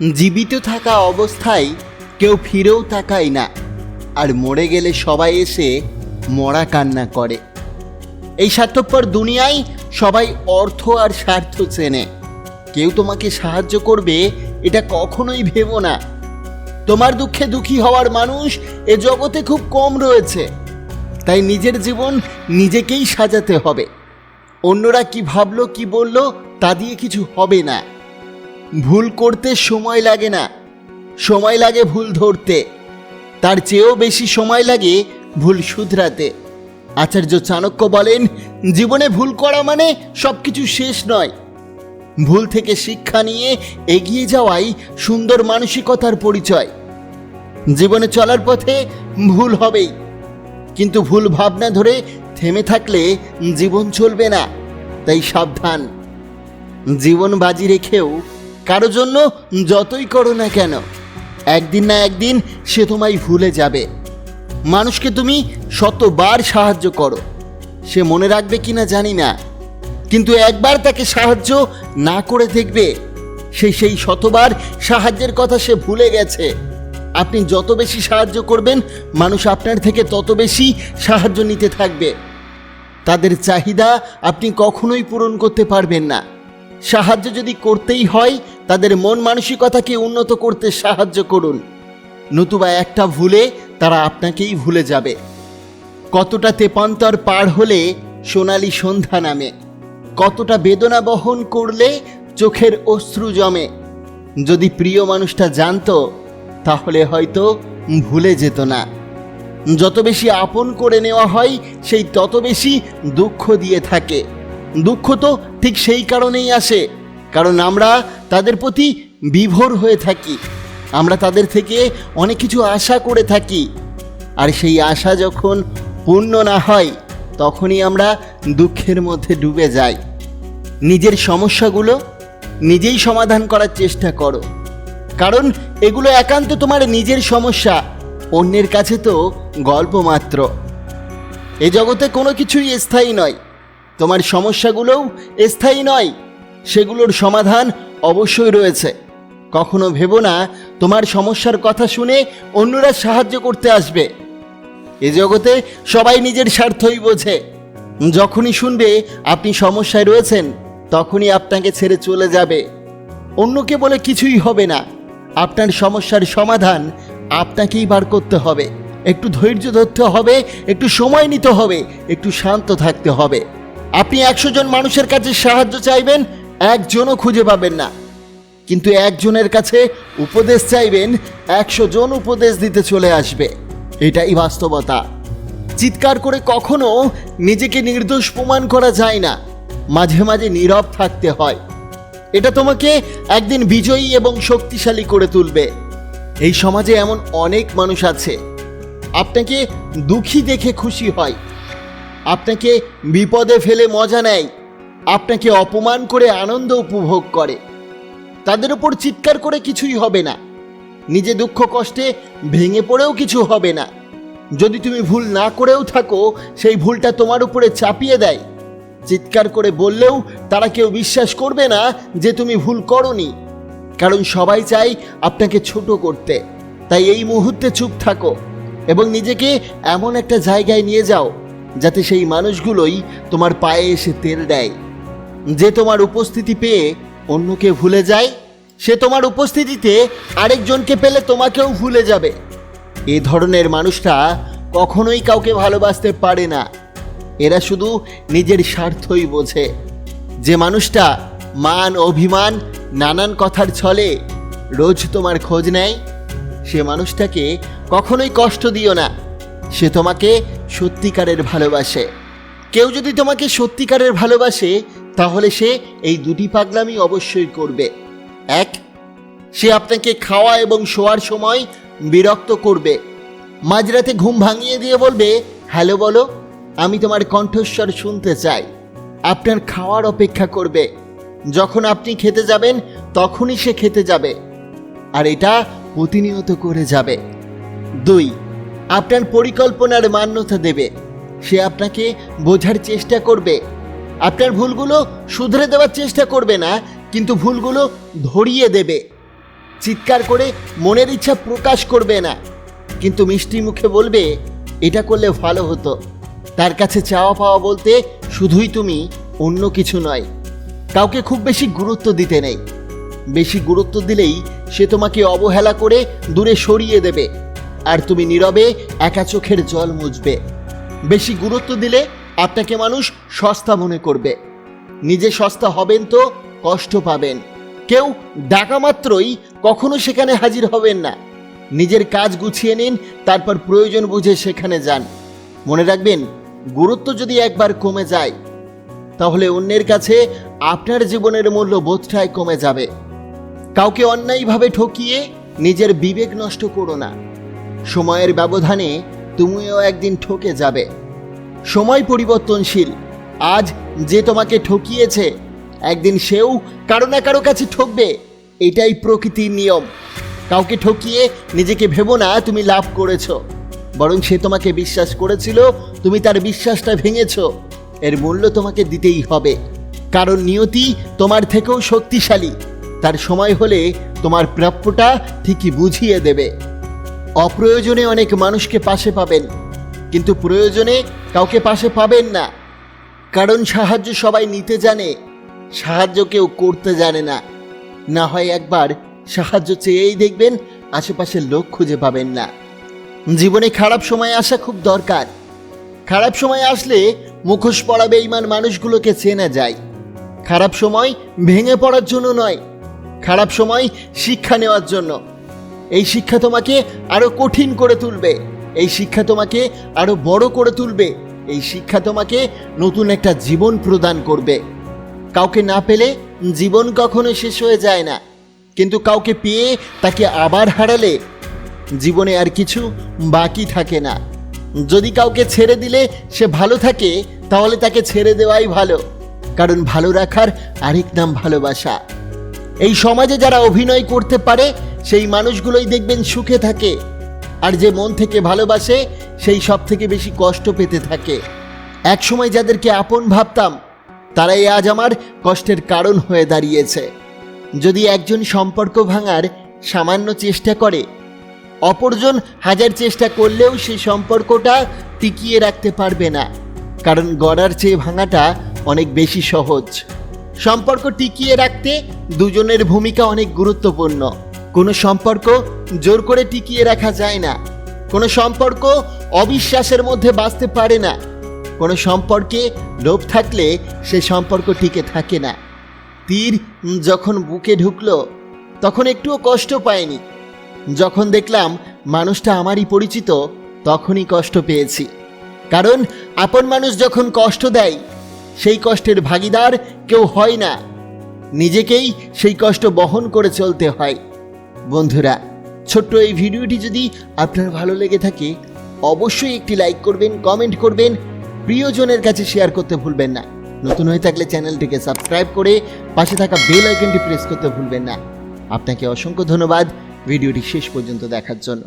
জীবিত থাকা অবস্থায় কেউ ফিরেও তাকায় না, আর মরে গেলে সবাই এসে মরা কান্না করে। এই স্বার্থপর দুনিয়ায় সবাই অর্থ আর স্বার্থ চেনে। কেউ তোমাকে সাহায্য করবে, এটা কখনোই ভেবো না। তোমার দুঃখে দুঃখী হওয়ার মানুষ এ জগতে খুব কম রয়েছে। তাই নিজের জীবন নিজেকেই সাজাতে হবে। অন্যরা কি ভাবলো, কি বলল, তা দিয়ে কিছু হবে না। ভুল করতে সময় লাগে না। সময় লাগে ভুল ধরতে। তার চেয়েও বেশি সময় লাগে ভুল শুধরাতে। আচার্য চাণক্য বলেন, জীবনে ভুল করা মানে সব কিছু শেষ নয়। ভুল থেকে শিক্ষা নিয়ে এগিয়ে যাওয়াই সুন্দর মানসিকতার পরিচয়। জীবনে চলার পথে ভুল হবেই। কিন্তু ভুল ভাবনা ধরে থেমে থাকলে জীবন চলবে না, তাই সাবধান। জীবন বাজি রেখেও কারও জন্য যতই করো না কেন, একদিন না একদিন সে তোমায় ভুলে যাবে। মানুষকে তুমি শতবার সাহায্য করো। সে মনে রাখবে কিনা জানি না, কিন্তু একবার তাকে সাহায্য না করে দেখবে, সে সেই শতবার সাহায্যের কথা সে ভুলে গেছে। আপনি যত বেশি সাহায্য করবেন, মানুষ আপনার থেকে তত বেশি সাহায্য নিতে থাকবে। তাদের চাহিদা আপনি কখনোই পূরণ করতে পারবেন না। সাহায্য যদি করতেই হয়, তাদের মন মানসিকতাকে উন্নত করতে সাহায্য করুন। নতুবা একটা ভুলে তারা আপনাকেই ভুলে যাবে। কতটা তেপান্তর পার হলে সোনালি সন্ধ্যা নামে। কতটা বেদনা বহন করলে চোখের অশ্রু জমে। যদি প্রিয় মানুষটা জানতো, তাহলে হয়তো ভুলে যেত না। যত বেশি আপন করে নেওয়া হয়, সেই তত বেশি দুঃখ দিয়ে থাকে। দুঃখ তো ঠিক সেই কারণেই আসে, কারণ আমরা তাদের প্রতি বিভোর হয়ে থাকি। আমরা তাদের থেকে অনেক কিছু আশা করে থাকি। আর সেই আশা যখন পূর্ণ না হয়, তখনই আমরা দুঃখের মধ্যে ডুবে যাই। নিজের সমস্যাগুলো নিজেই সমাধান করার চেষ্টা করো। কারণ এগুলো একান্ত তোমার নিজের সমস্যা, অন্যের কাছে তো গল্প মাত্র। এ জগতে কোনো কিছুই স্থায়ী নয়। তোমার সমস্যাগুলোও স্থায়ী নয়, সেগুলোর সমাধান অবশ্যই রয়েছে। কখনো ভেবো না, তোমার সমস্যার কথা শুনে অন্যরা সাহায্য করতে আসবে। এ জগতে সবাই নিজের স্বার্থই বোঝে। যখনই শুনবে আপনি সমস্যায় রয়েছেন, তখনই আপনাকে ছেড়ে চলে যাবে। অন্যকে বলে কিছুই হবে না। আপনার সমস্যার সমাধান আপনাকেই বার করতে হবে। একটু ধৈর্য ধরতে হবে, একটু সময় নিতে হবে, একটু শান্ত থাকতে হবে। আপনি একশো জন মানুষের কাছে সাহায্য চাইবেন, একজনও খুঁজে পাবেন না। কিন্তু একজনের কাছে উপদেশ চাইবেন, একশো জন উপদেশ দিতে চলে আসবে। এটাই বাস্তবতা। চিৎকার করে কখনো নিজেকে নির্দোষ প্রমাণ করা যায় না। মাঝে মাঝে নীরব থাকতে হয়। এটা তোমাকে একদিন বিজয়ী এবং শক্তিশালী করে তুলবে। এই সমাজে এমন অনেক মানুষ আছে। আপনাকে দুঃখী দেখে খুশি হয়। আপনাকে বিপদে ফেলে মজা নেয়। আপনাকে অপমান করে আনন্দ উপভোগ করে। তাদের উপর চিৎকার করে কিছুই হবে না। নিজে দুঃখ কষ্টে ভেঙে পড়েও কিছু হবে না। যদি তুমি ভুল না করেও থাকো, সেই ভুলটা তোমার উপরে চাপিয়ে দেয়। চিৎকার করে বললেও তারা কেউ বিশ্বাস করবে না যে তুমি ভুল করনি। কারণ সবাই চাই আপনাকে ছোট করতে। তাই এই মুহূর্তে চুপ থাকো এবং নিজেকে এমন একটা জায়গায় নিয়ে যাও। যাতে সেই মানুষগুলোই তোমার পায়ে এসে তেল দেয়। যে তোমার উপস্থিতি পেয়ে অন্যকে ভুলে যায়, সে তোমার উপস্থিতিতে আরেকজনকে পেলে তোমাকেও ভুলে যাবে। এ ধরনের মানুষটা কখনোই কাউকে ভালোবাসতে পারে না। এরা শুধু নিজের স্বার্থই বোঝে। যে মানুষটা মান, অভিমান, নানান কথার ছলে রোজ তোমার খোঁজ নেয়, সে মানুষটাকে কখনোই কষ্ট দিও না। সে তোমাকে সত্যিকারের ভালোবাসে। কেউ যদি তোমাকে সত্যিকারের ভালোবাসে, তাহলে সে এই দুটি পাগলামি অবশ্যই করবে। এক, সে আপনাকে খাওয়া এবং শোয়ার সময় বিরক্ত করবে। মাঝরাতে ঘুম ভাঙিয়ে দিয়ে বলবে, হ্যালো বলো, আমি তোমার কণ্ঠস্বর শুনতে চাই। আপনার খাওয়ার অপেক্ষা করবে। যখন আপনি খেতে যাবেন, তখনই সে খেতে যাবে। আর এটা প্রতিনিয়ত করে যাবে। দুই আপনার পরিকল্পনার মান্যতা দেবে। সে আপনাকে বোঝার চেষ্টা করবে। আপনার ভুলগুলো শুধরে দেওয়ার চেষ্টা করবে না, কিন্তু ভুলগুলো ধরিয়ে দেবে। চিৎকার করে মনের ইচ্ছা প্রকাশ করবে না। কিন্তু মিষ্টি মুখে বলবে, এটা করলে ভালো হতো। তার কাছে চাওয়া পাওয়া বলতে শুধুই তুমি, অন্য কিছু নয়। কাউকে খুব বেশি গুরুত্ব দিতে নেই। বেশি গুরুত্ব দিলেই সে তোমাকে অবহেলা করে দূরে সরিয়ে দেবে। আর তুমি নীরবে একা চোখের জল মুছবে। বেশি গুরুত্ব দিলে আপনাকে মানুষ সস্তা মনে করবে। নিজে সস্তা হবেন তো কষ্ট পাবেন। কেউ ডাকা মাত্রই কখনো সেখানে হাজির হবেন না। নিজের কাজ গুছিয়ে নিন, তারপর প্রয়োজন বুঝে সেখানে যান। মনে রাখবেন, গুরুত্ব যদি একবার কমে যায়, তাহলে অন্যের কাছে আপনার জীবনের মূল্য বোধটাই কমে যাবে। কাউকে অন্যায়ভাবে ঠকিয়ে নিজের বিবেক নষ্ট করো না। সময়ের ব্যবধানে তুমিও একদিন ঠকে যাবে। সময় পরিবর্তনশীল। আজ যে তোমাকে ঠকিয়েছে, একদিন সেও কারও না কারও কাছে ঠকবে। এটাই প্রকৃতির নিয়ম। কাউকে ঠকিয়ে নিজেকে ভেবো না, তুমি লাভ করেছ। বরং সে তোমাকে বিশ্বাস করেছিল, তুমি তার বিশ্বাসটা ভেঙেছ। এর মূল্য তোমাকে দিতেই হবে। কারণ নিয়তি তোমার থেকেও শক্তিশালী। তার সময় হলে তোমার প্রাপ্যটা ঠিকই বুঝিয়ে দেবে। অপ্রয়োজনে অনেক মানুষকে পাশে পাবেন, কিন্তু প্রয়োজনে কাউকে পাশে পাবেন না। কারণ সাহায্য সবাই নিতে জানে, সাহায্য কেউ করতে জানে না। না হয় একবার সাহায্য চেয়েই দেখবেন আশেপাশের লোক খুঁজে পাবেন না। জীবনে খারাপ সময় আসা খুব দরকার। খারাপ সময় আসলে মুখোশ পড়া বেঈমান মানুষগুলোকে চেনা যায়। খারাপ সময় ভেঙে পড়ার জন্য নয়, খারাপ সময় শিক্ষা নেওয়ার জন্য। এই শিক্ষা তোমাকে আরও কঠিন করে তুলবে। এই শিক্ষা তোমাকে আরও বড় করে তুলবে। এই শিক্ষা তোমাকে নতুন একটা জীবন প্রদান করবে। কাউকে না পেলে জীবন কখনো শেষ হয়ে যায় না। কিন্তু কাউকে পেয়ে তাকে আবার হারালে জীবনে আর কিছু বাকি থাকে না। যদি কাউকে ছেড়ে দিলে সে ভালো থাকে, তাহলে তাকে ছেড়ে দেওয়াই ভালো। কারণ ভালো রাখার আরেক নাম ভালোবাসা। এই সমাজে যারা অভিনয় করতে পারে সেই মানুষগুলোই দেখবেন সুখে থাকে। আর যে মন থেকে ভালোবাসে, সেই সব থেকে বেশি কষ্ট পেতে থাকে। একসময় যাদেরকে আপন ভাবতাম, তারাই আজ আমার কষ্টের কারণ হয়ে দাঁড়িয়েছে। যদি একজন সম্পর্ক ভাঙার সামান্য চেষ্টা করে, অপরজন হাজার চেষ্টা করলেও সেই সম্পর্কটা টিকিয়ে রাখতে পারবে না। কারণ গড়ার চেয়ে ভাঙাটা অনেক বেশি সহজ। সম্পর্ক টিকিয়ে রাখতে দুজনের ভূমিকা অনেক গুরুত্বপূর্ণ। কোনো সম্পর্ক জোর করে টিকিয়ে রাখা যায় না। কোনো সম্পর্ক অবিশ্বাসের মধ্যে বাঁচতে পারে না। কোনো সম্পর্কে লোভ থাকলে সে সম্পর্ক টিকে থাকে না। তীর যখন বুকে ঢুকলো, তখন একটুও কষ্ট পায়নি। যখন দেখলাম মানুষটা আমারই পরিচিত, তখনই কষ্ট পেয়েছি। কারণ আপন মানুষ যখন কষ্ট দেয়, সেই কষ্টের ভাগিদার কেউ হয় না। নিজেকেই সেই কষ্ট বহন করে চলতে হয়। বন্ধুরা, ছোট্ট এই ভিডিওটি যদি আপনার ভালো লেগে থাকে, অবশ্যই একটি লাইক করবেন, কমেন্ট করবেন, প্রিয়জনের কাছে শেয়ার করতে ভুলবেন না। নতুন হয়ে থাকলে চ্যানেলটিকে সাবস্ক্রাইব করে পাশে থাকা বেল আইকনটি প্রেস করতে ভুলবেন না। আপনাকে অসংখ্য ধন্যবাদ ভিডিওটি শেষ পর্যন্ত দেখার জন্য।